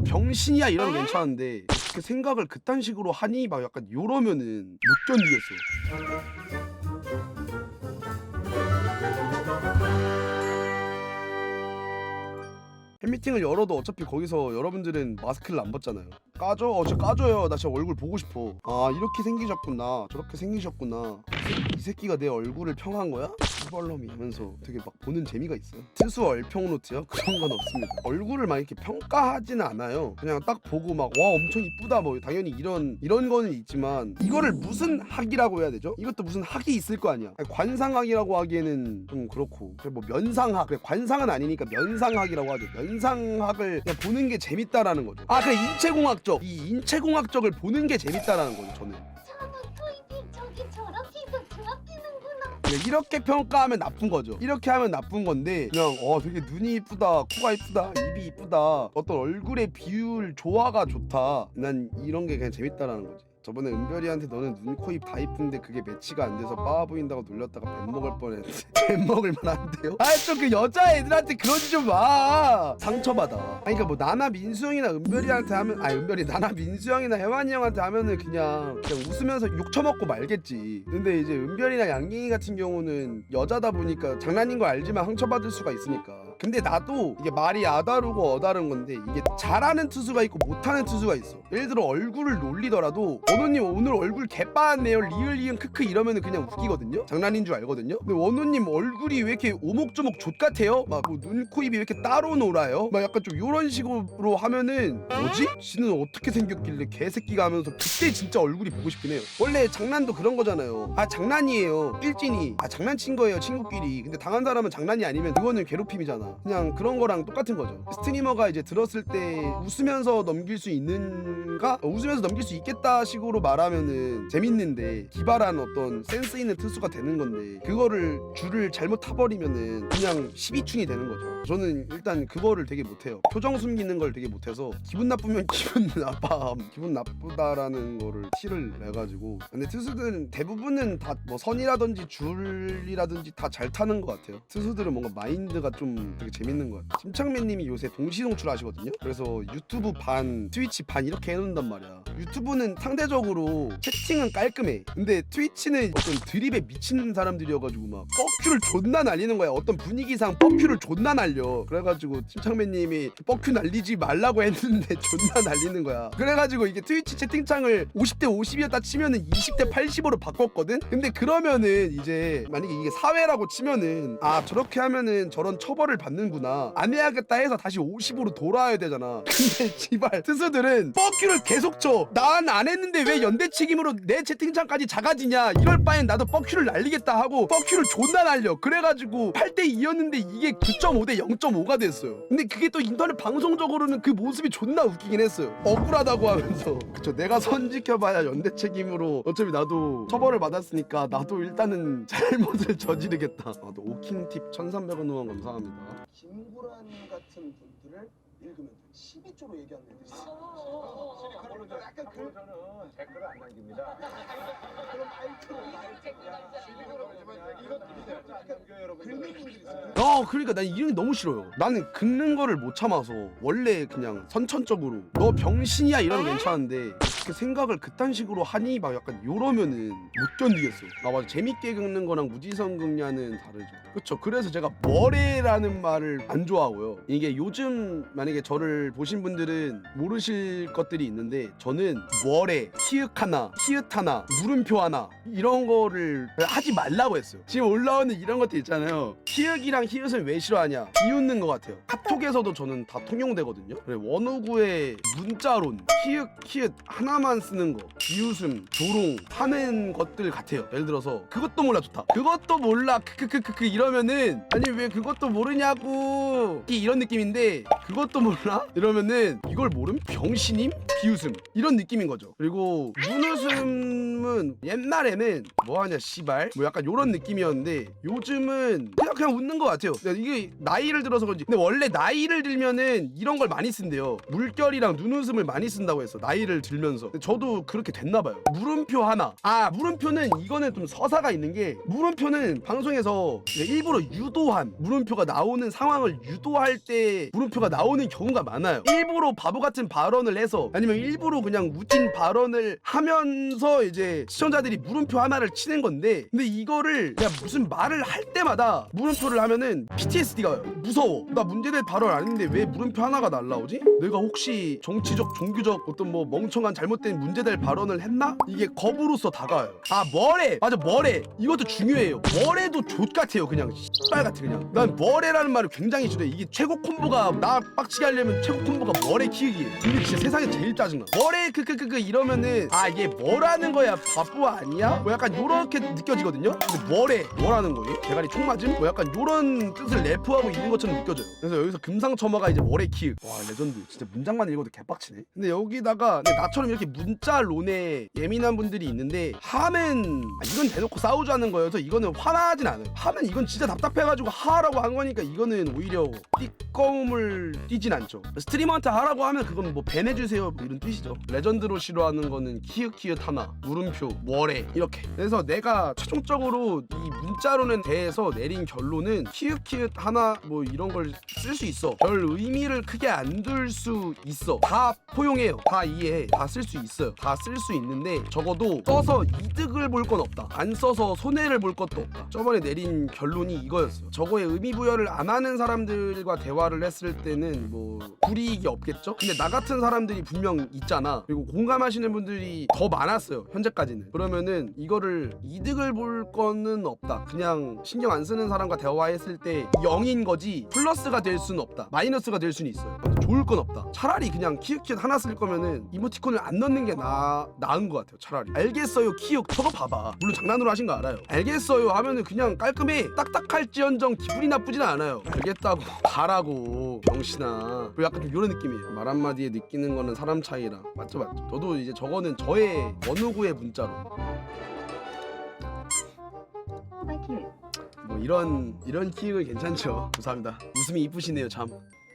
너 병신이야 이러면 괜찮은데 어떻게 생각을 그딴 식으로 하니 막 약간 요러면은 못 견디겠어 팬미팅을 열어도 어차피 거기서 여러분들은 마스크를 안 벗잖아요. 까줘? 어, 저 까줘요. 나 진짜 얼굴 보고 싶어. 아, 이렇게 생기셨구나. 저렇게 생기셨구나. 이 새끼가 내 얼굴을 평한 거야? 수벌놈이 하면서 되게 막 보는 재미가 있어요. 트수 얼평 노트요? 그런 건 없습니다. 얼굴을 막 이렇게 평가하지는 않아요. 그냥 딱 보고 막 와 엄청 이쁘다 뭐 당연히 이런 이런 거는 있지만 이거를 무슨 학이라고 해야 되죠? 이것도 무슨 학이 있을 거 아니야. 아니, 관상학이라고 하기에는 좀 그렇고 그래 뭐 면상학 그래 관상은 아니니까 면상학이라고 하죠. 면상학을 그냥 보는 게 재밌다라는 거죠. 아 그래 인체공학적 이 인체공학적을 보는 게 재밌다라는 거죠. 저는. 저는 토이비 저기 저렇게도 중학기는구나. 네, 이렇게 평가하면 나쁜 거죠. 이렇게 하면 나쁜 건데 그냥 어 되게 눈이 이쁘다, 코가 이쁘다, 입이 이쁘다, 어떤 얼굴의 비율 조화가 좋다. 난 이런 게 그냥 재밌다라는 거지. 저번에 은별이한테 너는 눈, 코, 입 다 이쁜데 그게 매치가 안 돼서 빠아 보인다고 놀렸다가 뱀 먹을 뻔했는데 뱀 먹을 만한데요? 아 좀 그 여자 애들한테 그러지 좀 마. 상처받아. 아니 그러니까 뭐 나나 민수 형이나 은별이한테 하면 아니 은별이 나나 민수 형이나 혜완이 형한테 하면은 그냥 그냥 웃으면서 욕 처먹고 말겠지. 근데 이제 은별이나 양갱이 같은 경우는 여자다 보니까 장난인 거 알지만 상처받을 수가 있으니까. 근데 나도 이게 말이 아다르고 어다른 건데 이게 잘하는 투수가 있고 못하는 투수가 있어. 예를 들어 얼굴을 놀리더라도 원호님 오늘 얼굴 개빠았네요. 리을 리은 크크 이러면은 그냥 웃기거든요. 장난인 줄 알거든요. 근데 원호님 얼굴이 왜 이렇게 오목조목 족 같아요? 막 뭐 눈, 코, 입이 왜 이렇게 따로 놀아요? 막 약간 좀 이런 식으로 하면은 뭐지? 지는 어떻게 생겼길래 개새끼가 하면서 그때 진짜 얼굴이 보고 싶긴 해요. 원래 장난도 그런 거잖아요. 아 장난이에요. 일진이 아 장난친 거예요 친구끼리. 근데 당한 사람은 장난이 아니면 그거는 괴롭힘이잖아. 그냥 그런 거랑 똑같은 거죠. 스트리머가 이제 들었을 때 웃으면서 넘길 수 있는가? 어, 웃으면서 넘길 수 있겠다 식으로 말하면은 재밌는데 기발한 어떤 센스 있는 특수가 되는 건데 그거를 줄을 잘못 타버리면은 그냥 12춘이 되는 거죠. 저는 일단 그거를 되게 못해요. 표정 숨기는 걸 되게 못해서 기분 나쁘면 기분 나빠 기분 나쁘다라는 거를 티를 내가지고 근데 투수들은 대부분은 다 뭐 선이라든지 줄이라든지 다 잘 타는 것 같아요. 투수들은 뭔가 마인드가 좀 되게 재밌는 것 같아요. 심창맨님이 요새 동시 송출 하시거든요. 그래서 유튜브 반, 트위치 반 이렇게 해놓는단 말이야. 유튜브는 상대적으로 채팅은 깔끔해. 근데 트위치는 어떤 드립에 미친 사람들이어가지고 막 뻑큐를 존나 날리는 거야. 어떤 분위기상 뻑큐를 존나 날려. 그래가지고 심창맨님이 뻑큐 날리지 말라고 했는데 존나 날리는 거야. 그래가지고 이게 트위치 채팅창을 50대 50이었다 치면은 20대 80으로 바꿨거든. 근데 그러면은 이제 만약에 이게 사회라고 치면은 아 저렇게 하면은 저런 처벌을 받 는구나. 안 해야겠다 해서 다시 50으로 돌아야 되잖아. 근데 지발 스스들은 뻑큐를 계속 쳐. 난 안 했는데 왜 연대 책임으로 내 채팅창까지 작아지냐. 이럴 바엔 나도 뻑큐를 날리겠다 하고 뻑큐를 존나 날려. 그래가지고 8대 2였는데 이게 9.5대 0.5가 됐어요. 근데 그게 또 인터넷 방송적으로는 그 모습이 존나 웃기긴 했어요. 억울하다고 하면서. 그쵸. 내가 선 지켜봐야 연대 책임으로 어차피 나도 처벌을 받았으니까 나도 일단은 잘못을 저지르겠다. 아, 또 오킹 팁 1,300원 후원 감사합니다. 김구란 같은 분들을 읽으면 12조로 얘기하는 애들이 있어요. 약간 그 저는 댓글을 안 남깁니다. 그런 긁는 분들이 있어요. 어 그러니까 난 이런 게 너무 싫어요. 나는 긁는 거를 못 참아서 원래 그냥 선천적으로 너 병신이야 이러면 괜찮은데 어떻게 생각을 그딴 식으로 하니 막 약간 요러면은 못 견디겠어. 아 맞아. 재밌게 긁는 거랑 무지성 긁냐는 다르죠. 그쵸. 그래서 제가 뭐래라는 말을 안 좋아하고요. 이게 요즘 만약에 저를 보신 분들은 모르실 것들이 있는데 저는 뭐래 키읔 하나 히읗 하나 물음표 하나 이런 거를 하지 말라고 했어요. 지금 올라오는 이런 것들 있잖아요. 키읔이랑 히읗은 왜 싫어하냐? 비웃는 것 같아요. 카톡에서도 저는 다 통용되거든요. 그래 원호구의 문자론 키읔 히읗 하나만 쓰는 거 비웃음 조롱 하는 것들 같아요. 예를 들어서 그것도 몰라 좋다. 그것도 몰라 크크크크크 이러면은 아니 왜 그것도 모르냐고. 이- 이런 느낌인데 그것도 몰라? 이러면은 이걸 모름? 병신임 비웃음. 이런 느낌인 거죠. 그리고 눈웃음 은 옛날에는 뭐하냐 씨발? 뭐 약간 요런 느낌이었는데 요즘은 그냥 그냥 웃는 것 같아요. 이게 나이를 들어서 그런지. 근데 원래 나이를 들면은 이런 걸 많이 쓴대요. 물결이랑 눈웃음을 많이 쓴다고 했어 나이를 들면서. 저도 그렇게 됐나 봐요. 물음표 하나. 아 물음표는 이거는 좀 서사가 있는 게 물음표는 방송에서 일부러 유도한 물음표가 나오는 상황을 유도할 때 물음표가 나오는 경우가 많아요. 일부러 바보 같은 발언을 해서 아니면 일부러 그냥 웃긴 발언을 하면서 이제 시청자들이 물음표 하나를 치는 건데 근데 이거를 그냥 무슨 말을 할 때마다 물음표를 하면은 PTSD가 와요. 무서워. 나 문제될 발언 아닌데 왜 물음표 하나가 날라오지? 내가 혹시 정치적, 종교적 어떤 뭐 멍청한 잘못된 문제될 발언을 했나? 이게 겁으로서 다가와요. 아 뭐래? 맞아 뭐래? 이것도 중요해요. 뭐래도 족 같아요. 그냥 씨발 같아 그냥. 난 뭐래라는 말을 굉장히 싫어해. 이게 최고 콤보가 나 빡치게 하려면 최고 콤보가 뭐래 키우기예요. 이게 진짜 세상에 제일 짜증나. 뭐래 크크크크 이러면은 아 이게 뭐라는 거야 바보 아니야? 뭐 약간 요렇게 느껴지거든요. 근데 뭐래? 뭐라는 거예요? 대가리 총 맞음? 뭐 약간 요런 뜻을 래프하고 있는 것처럼 느껴져요. 그래서 여기서 금상첨화가 이제 뭐래 키읔. 와 레전드. 진짜 문장만 읽어도 개빡치네. 근데 여기다가 나처럼 이렇게 문자론에 예민한 분들이 있는데 하면 아, 이건 대놓고 싸우자는 거여서 이거는 화나진 않아요. 하면 이건 진짜 답답해가지고 하라고 한 거니까 이거는 오히려 띠꺼움을 띠진 않죠. 스트리머한테 하라고 하면 그건 뭐 밴해주세요 뭐 이런 뜻이죠. 레전드로 싫어하는 거는 키읔키읔 하나 물음 표 뭐래 이렇게. 그래서 내가 최종적으로 이 문자론에 대해서 내린 결론은 키읔키읔 하나 뭐 이런 걸 쓸 수 있어. 별 의미를 크게 안 둘 수 있어. 다 포용해요. 다 이해해. 다 쓸 수 있어요. 다 쓸 수 있는데 적어도 써서 이득을 볼 건 없다. 안 써서 손해를 볼 것도 없다. 저번에 내린 결론이 이거였어요. 저거에 의미 부여를 안 하는 사람들과 대화를 했을 때는 뭐 불이익이 없겠죠? 근데 나 같은 사람들이 분명 있잖아. 그리고 공감하시는 분들이 더 많았어요. 현재까지 는. 그러면은 이거를 이득을 볼 거는 없다. 그냥 신경 안 쓰는 사람과 대화했을 때 0인 거지 플러스가 될 수는 없다. 마이너스가 될 수는 있어요. 좋을 건 없다. 차라리 그냥 키읔키읔 하나 쓸 거면은 이모티콘을 안 넣는 게 나, 나은 것 같아요. 차라리. 알겠어요. 키읔 저거 봐봐. 물론 장난으로 하신 거 알아요. 알겠어요 하면은 그냥 깔끔해. 딱딱할지언정 기분이 나쁘진 않아요. 알겠다고 가라고 병신아. 약간 좀 이런 느낌이에요. 말 한마디에 느끼는 거는 사람 차이라. 맞죠 맞죠. 저도 이제 저거는 저의 원우구의 문 자로. 뭐 이런 이런 키읔은 괜찮죠. 감사합니다. 웃음이 이쁘시네요 참.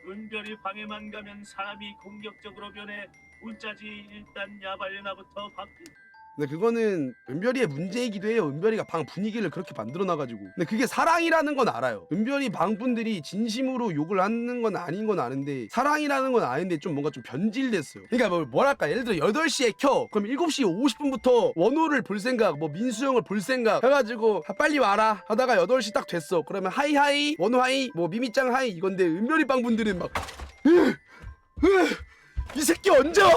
은별이 방에만 가면 사람이 공격적으로 변해 문자지 일단 야발려나부터 바뀌 근데 그거는 은별이의 문제이기도 해요. 은별이가 방 분위기를 그렇게 만들어놔가지고. 근데 그게 사랑이라는 건 알아요. 은별이 방 분들이 진심으로 욕을 하는 건 아닌 건 아는데 사랑이라는 건 아닌데 좀 뭔가 좀 변질됐어요. 그러니까 뭐 뭐랄까 예를 들어 8시에 켜. 그럼 7시 50분부터 원호를 볼 생각, 뭐 민수 형을 볼 생각 해가지고 아, 빨리 와라 하다가 8시 딱 됐어. 그러면 하이하이, 원호 하이, 뭐 미미짱 하이 이건데 은별이 방 분들은 막 으, 으, 이 새끼 언제 와?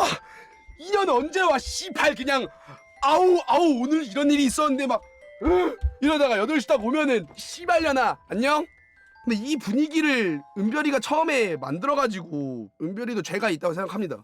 이년 언제 와? 씨발 그냥 아우 아우 오늘 이런 일이 있었는데 막 으, 이러다가 8시 딱 오면은 씨발려나 안녕? 근데 이 분위기를 은별이가 처음에 만들어가지고 은별이도 죄가 있다고 생각합니다